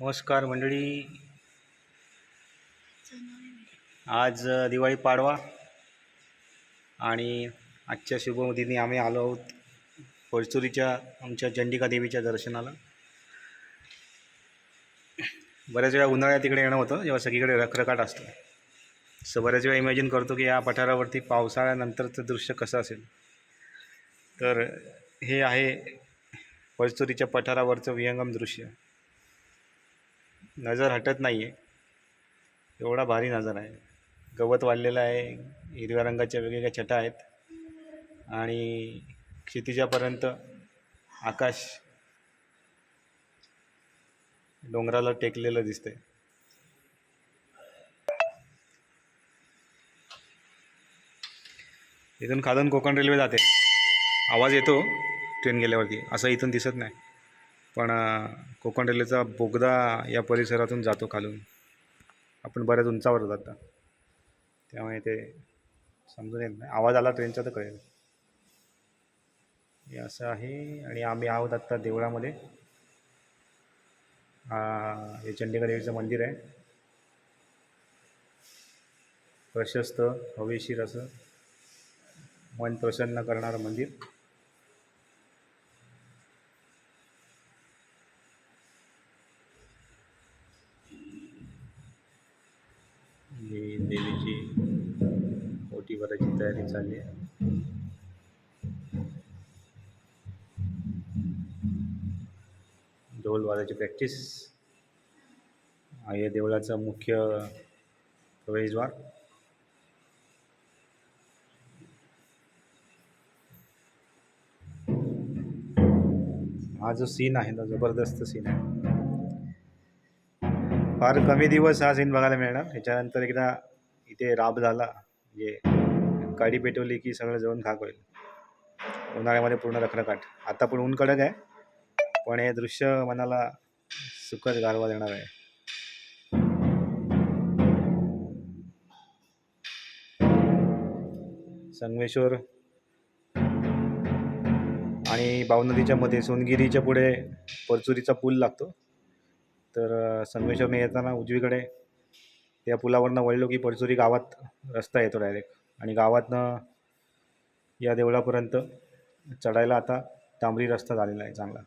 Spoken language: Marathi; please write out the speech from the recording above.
नमस्कार मंडळी. आज दिवाळी पाडवा आणि आजच्या शुभदिनी आम्ही आलो आहोत परचुरीच्या आमच्या चंडिका देवीच्या दर्शनाला. बऱ्याच वेळा उन्हाळ्यात तिकडे येणं होतं जेव्हा सगळीकडे रखरखाट असतो. सो बऱ्याच वेळा इमॅजिन करतो की या पठारावरती पावसाळ्यानंतरचं दृश्य कसं असेल. तर हे आहे परचुरीच्या पठारावरचं विहंगम दृश्य. नजर हटत नाही आहे. एवढा भारी नजर आहे. गवत वाढलेलं आहे. हिरव्या रंगाच्या वेगवेगळ्या छटा आहेत. आणि क्षितिजापर्यंत आकाश डोंगराला टेकलेलं दिसतंय. इथून खादन कोकण रेल्वे जाते. आवाज येतो ट्रेन गेल्यावरती. असं इथून दिसत नाही. पण कोकण रेल्वेचा बोगदा या परिसरातून जातो खालून. आपण बऱ्याच उंचावर जाता त्यामुळे ते समजून येत नाही. आवाज आला ट्रेनचा तर कळेल. हे असं आहे आणि आम्ही आहोत आत्ता देवळामध्ये. हे चंडीगड देवीचं मंदिर आहे. प्रशस्त हवेशीर असं. मन प्रसन्न करणारं मंदिर. ओटी भरायची तयारी चालली आहे. ढोल वाजायची प्रॅक्टिस. आहे देवळाचा मुख्य प्रवेशद्वार. हा जो सीन आहे ना जबरदस्त सीन आहे. फार कमी दिवस हा सीन बघायला मिळणार. ह्याच्यानंतर एकदा इथे राब झाला म्हणजे गाडी पेटवली की सगळं जळून खाक होईल. उन्हाळ्यामध्ये पूर्ण रखरखाट. आता पण ऊन कडक आहे पण हे दृश्य मनाला सुखद गारवा देणार आहे. संगमेश्वर आणि बावनदीच्या मध्ये सोनगिरीच्या पुढे परचुरीचा पूल लागतो. तर संगमेश्वरने येताना उजवीकडे त्या पुलावरनं वळलो की परचुरी गावात रस्ता येतो डायरेक्ट आणि गावातनं या देवळापर्यंत चढायला आता डांबरी रस्ता झालेला आहे चांगला.